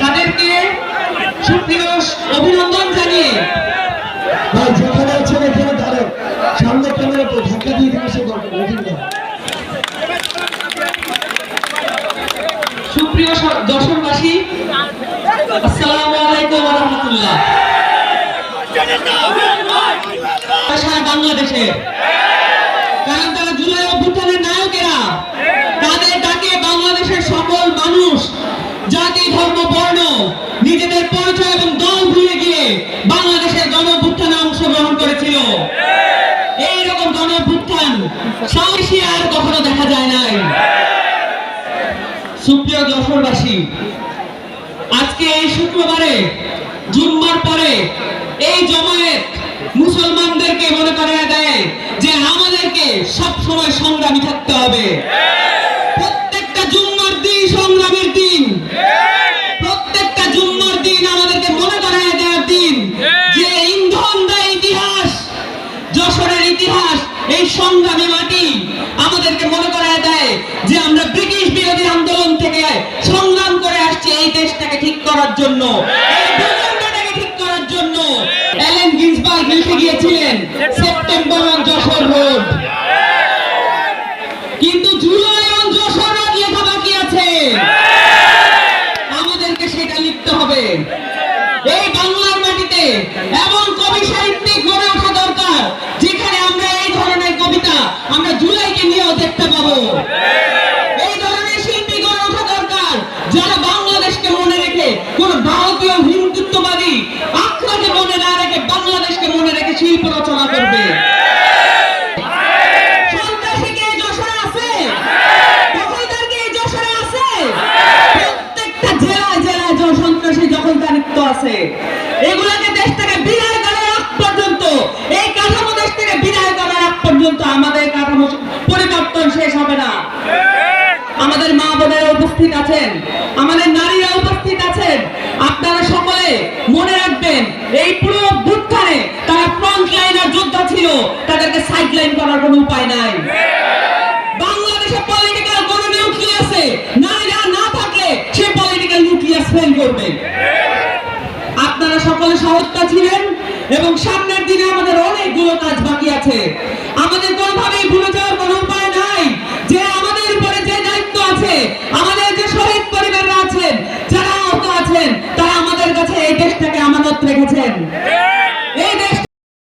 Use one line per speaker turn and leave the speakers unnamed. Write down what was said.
তাদেরকে সুপ্রিয় অভিনন্দন জানিয়ে ভাই যেখানে তো ধাক্কা দিয়ে দিকে সে বাংলাদেশে। কারণ তারা জুলাই অভ্যুত্থানের নায়কেরা। এইরকম গণ সাহসী আর কখনো দেখা যায় নাই। সুপ্রিয় যশোরবাসী, আজকে এই শুক্রবারে, জুম্মার পরে এই জমায়েত মুসলমানদেরকে মনে করিয়ে দেয় যে আমাদেরকে সব সময় সংগ্রামী থাকতে হবে। লিখে গিয়েছিলেন সেপ্টেম্বর যশোর রোড। কিন্তু জুলাই যশোর রোড লেখা বাকি আছে? আমাদেরকে সেটা লিখতে হবে। এই বাংলার মাটিতে এমন কবি সাহিত্যিক গড়ে ওঠা দরকার, যেখানে আমরা এই ধরনের কবিতা আমরা জুলাইকে নিয়েও দেখতে পাবো। এই ধরনের শিল্পী গড়ে ওঠা দরকার, যারা বাংলাদেশকে মনে রেখে কোন ভারতীয় হিন্দুত্ববাদী আখড়াকে মনে না রেখে শিল্প রচনা করবে দেশ থেকে বিদায় করার আগ পর্যন্ত, এই কাঠামো দেশ থেকে বিদায় আমাদের কাঠামো পরিবর্তন শেষ হবে না। আমাদের মা বোনেরা উপস্থিত আছেন, আমাদের নারীরা উপস্থিত আছেন। আপনারা সকলে মনে রাখবেন এই পুরো বুথানে তারা ফ্রন্ট লাইনের যোদ্ধা ছিল তাদেরকে সাইড লাইন করার কোনো উপায় নাই। বাংলাদেশে পলিটিক্যাল কোন নিউক্লিয়াসে নারীরা না থাকলে সে পলিটিক্যাল নিউক্লিয়াস ফেল করবে। আপনারা সকলে সহজতা ছিলেন এবং সামনের দিনে আমাদের অনেকগুলো কাজ বাকি আছে। আমাদের কোনোভাবেই ভুলে যাওয়ার কোনো উপায় নাই। যে আমাদের উপরে যে দায়িত্ব আছে, আমাদের যে শহীদ পরিবাররা আছেন, যারা আহত আছেন, তারা আমাদের কাছে এই দেশটাকে আমানত রেখেছেন।